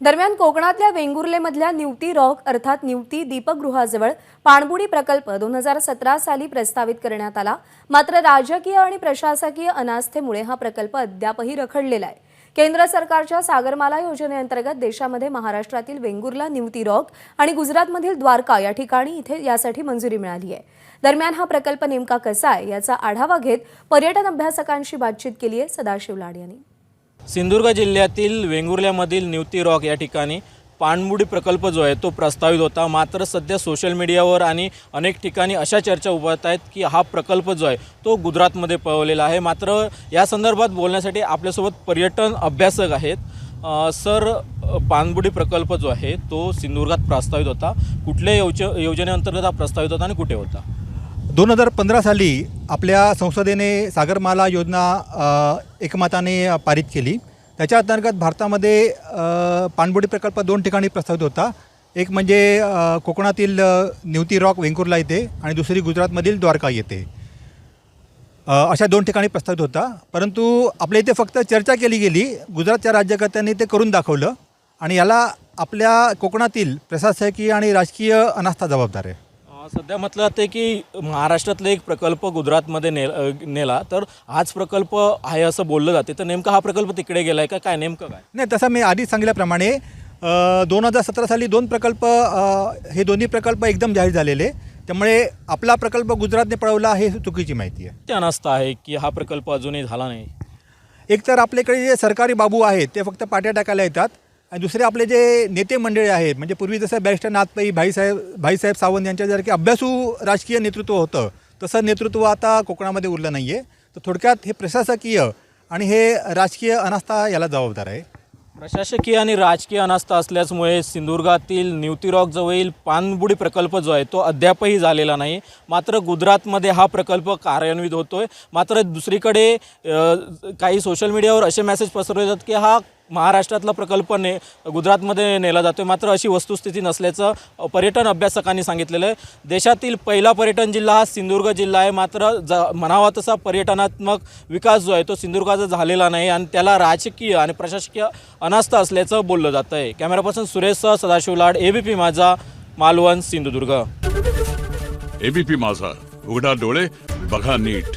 दरम्यान कोकणातल्या वेंगुर्लेमधल्या निवती रॉक अर्थात निवती दीपगृहाजवळ पाणबुडी प्रकल्प दोन हजार सतरा साली प्रस्तावित करण्यात आला. मात्र राजकीय आणि प्रशासकीय अनास्थेमुळे हा प्रकल्प अद्यापही रखडलेला आहे. केंद्र सरकारच्या सागरमाला योजनेअंतर्गत देशामध्ये महाराष्ट्रातील वेंगुर्ला निवती रॉक आणि गुजरातमधील द्वारका या ठिकाणी इथे यासाठी मंजुरी मिळाली आहे. दरम्यान हा प्रकल्प नेमका कसा आहे याचा आढावा घेत पर्यटन अभ्यासकांशी बातचीत केली आहे सदाशिव लाड यांनी. सिंधुदुर्ग जिल्ह्यातील वेंगुर्ल्यामधील निवती रॉक या ठिकाणी पाणबुडी प्रकल्प जो आहे तो प्रस्तावित होता. मात्र सध्या सोशल मीडियावर आणि अनेक ठिकाणी अशा चर्चा उभारत आहेत की हा प्रकल्प जो आहे तो गुजरातमध्ये पळवलेला आहे. मात्र या संदर्भात बोलण्यासाठी आपल्यासोबत पर्यटन अभ्यासक आहेत. सर पाणबुडी प्रकल्प जो आहे तो सिंधुदुर्गात प्रस्तावित होता. कुठल्या योज योजनेअंतर्गत हा प्रस्तावित होता आणि कुठे होता? दोन हजार पंधरा साली आपल्या संसदेने सागरमाला योजना एकमताने पारित केली. त्याच्या अंतर्गत भारतामध्ये पाणबुडी प्रकल्प दोन ठिकाणी प्रस्तावित होता. एक म्हणजे कोकणातील अ, निवती रॉक वेंकुर्ला येथे आणि दुसरी गुजरातमधील द्वारका येथे. अशा दोन ठिकाणी प्रस्तावित होता. परंतु आपल्या इथे फक्त चर्चा केली गेली. गुजरातच्या राज्यकर्त्यांनी ते करून दाखवलं. आणि याला आपल्या कोकणातील प्रशासकीय आणि राजकीय अनास्था जबाबदार आहे. सध्या म्हटलं जाते की महाराष्ट्रातला एक प्रकल्प गुजरातमध्ये ने नेला तर हाच प्रकल्प आहे असं बोललं जाते तर नेमका हा प्रकल्प तिकडे गेला आहे का? काय नेमकं काय? नाही तसं मी आधी सांगितल्याप्रमाणे दोन हजार सतरा साली दोन प्रकल्प अ, हे दोन्ही प्रकल्प एकदम जाहीर झालेले. त्यामुळे आपला प्रकल्प गुजरातने पळवला हे चुकीची माहिती आहे. ते अनास्था आहे की हा प्रकल्प अजूनही झाला नाही? एक तर आपल्याकडे जे सरकारी बाबू आहेत ते फक्त पाट्या टाकायला येतात. आणि दुसरे आपले जे नेते मंडळी आहेत म्हणजे पूर्वी जसं बॅरिस्टर नाथपाई भाईसाहेब भाईसाहेब सावंत यांच्यासारखे अभ्यासू राजकीय नेतृत्व होतं तसं नेतृत्व आता कोकणामध्ये उरलं नाही आहे तर थोडक्यात हे प्रशासकीय आणि हे राजकीय अनास्था याला जबाबदार आहे. प्रशासकीय आणि राजकीय अनास्था असल्याचमुळे सिंधुदुर्गातील न्यूतीरॉकजवळील रॉक पाणबुडी प्रकल्प जो आहे तो अद्यापही झालेला नाही. मात्र गुजरातमध्ये हा प्रकल्प कार्यान्वित होतो आहे मात्र दुसरीकडे काही सोशल मीडियावर असे मेसेज पसरवले जातात की हा महाराष्ट्रातला प्रकल्प ने गुजरातमध्ये नेला जातो मात्र अशी वस्तुस्थिती नसल्याचं पर्यटन अभ्यासकांनी सांगितलेलं आहे. देशातील पहिला पर्यटन जिल्हा हा सिंधुदुर्ग जिल्हा आहे. मात्र ज म्हणावा तसा पर्यटनात्मक विकास जो आहे तो सिंधुदुर्गाचा झालेला नाही आणि त्याला राजकीय आणि प्रशासकीय अनास्था असल्याचं बोललं जातं आहे कॅमेरापर्सन सुरेशसह सदाशिव लाड ए बी पी माझा मालवण सिंधुदुर्ग. एबीपी माझा उघडा डोळे बघा नीट.